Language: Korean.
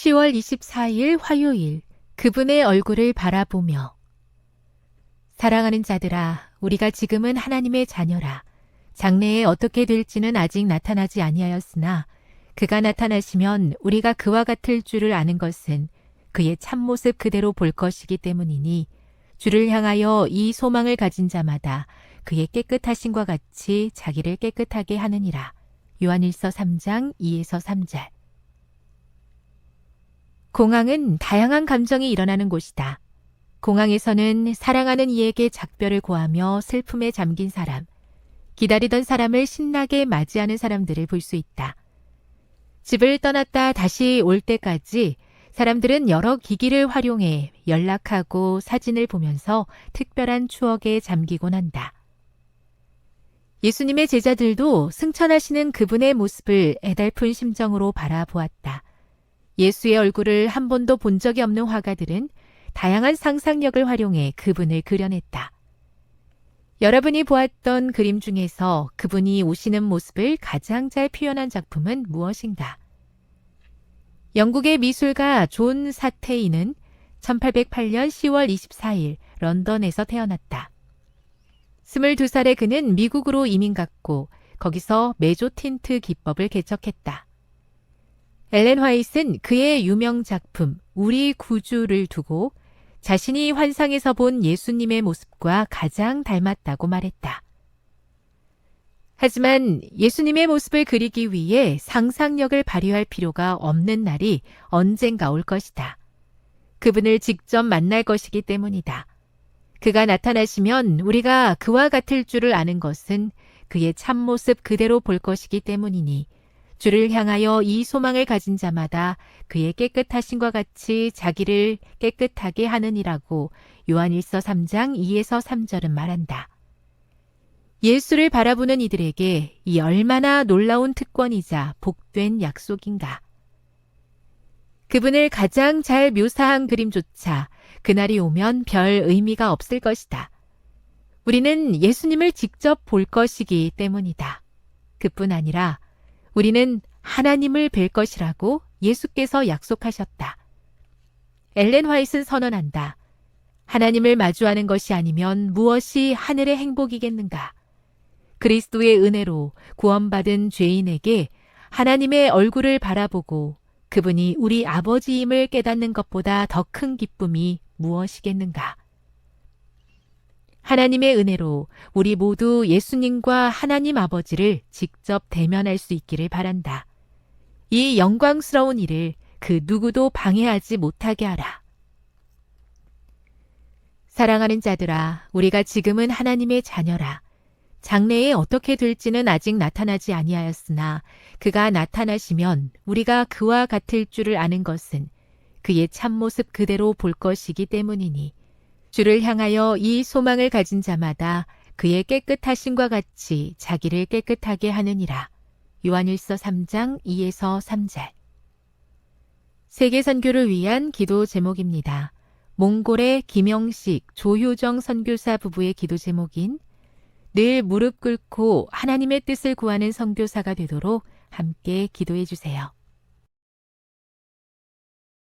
10월 24일 화요일 그분의 얼굴을 바라보며 사랑하는 자들아 우리가 지금은 하나님의 자녀라 장래에 어떻게 될지는 아직 나타나지 아니하였으나 그가 나타나시면 우리가 그와 같을 줄을 아는 것은 그의 참모습 그대로 볼 것이기 때문이니 주를 향하여 이 소망을 가진 자마다 그의 깨끗하심과 같이 자기를 깨끗하게 하느니라. 요한일서 3장 2에서 3절 공항은 다양한 감정이 일어나는 곳이다. 공항에서는 사랑하는 이에게 작별을 고하며 슬픔에 잠긴 사람, 기다리던 사람을 신나게 맞이하는 사람들을 볼 수 있다. 집을 떠났다 다시 올 때까지 사람들은 여러 기기를 활용해 연락하고 사진을 보면서 특별한 추억에 잠기곤 한다. 예수님의 제자들도 승천하시는 그분의 모습을 애달픈 심정으로 바라보았다. 예수의 얼굴을 한 번도 본 적이 없는 화가들은 다양한 상상력을 활용해 그분을 그려냈다. 여러분이 보았던 그림 중에서 그분이 오시는 모습을 가장 잘 표현한 작품은 무엇인가? 영국의 미술가 존 사테이는 1808년 10월 24일 런던에서 태어났다. 22살의 그는 미국으로 이민 갔고 거기서 메조틴트 기법을 개척했다. 엘렌 화이트는 그의 유명 작품 우리 구주를 두고 자신이 환상에서 본 예수님의 모습과 가장 닮았다고 말했다. 하지만 예수님의 모습을 그리기 위해 상상력을 발휘할 필요가 없는 날이 언젠가 올 것이다. 그분을 직접 만날 것이기 때문이다. 그가 나타나시면 우리가 그와 같을 줄을 아는 것은 그의 참모습 그대로 볼 것이기 때문이니 주를 향하여 이 소망을 가진 자마다 그의 깨끗하심과 같이 자기를 깨끗하게 하느니라고 요한일서 3장 2에서 3절은 말한다. 예수를 바라보는 이들에게 이 얼마나 놀라운 특권이자 복된 약속인가. 그분을 가장 잘 묘사한 그림조차 그날이 오면 별 의미가 없을 것이다. 우리는 예수님을 직접 볼 것이기 때문이다. 그뿐 아니라 우리는 하나님을 뵐 것이라고 예수께서 약속하셨다. 엘렌 화이트는 선언한다. 하나님을 마주하는 것이 아니면 무엇이 하늘의 행복이겠는가? 그리스도의 은혜로 구원받은 죄인에게 하나님의 얼굴을 바라보고 그분이 우리 아버지임을 깨닫는 것보다 더 큰 기쁨이 무엇이겠는가? 하나님의 은혜로 우리 모두 예수님과 하나님 아버지를 직접 대면할 수 있기를 바란다. 이 영광스러운 일을 그 누구도 방해하지 못하게 하라. 사랑하는 자들아, 우리가 지금은 하나님의 자녀라. 장래에 어떻게 될지는 아직 나타나지 아니하였으나 그가 나타나시면 우리가 그와 같을 줄을 아는 것은 그의 참모습 그대로 볼 것이기 때문이니 주를 향하여 이 소망을 가진 자마다 그의 깨끗하심과 같이 자기를 깨끗하게 하느니라. 요한일서 3장 2에서 3절. 세계 선교를 위한 기도 제목입니다. 몽골의 김영식, 조효정 선교사 부부의 기도 제목인 늘 무릎 꿇고 하나님의 뜻을 구하는 선교사가 되도록 함께 기도해 주세요.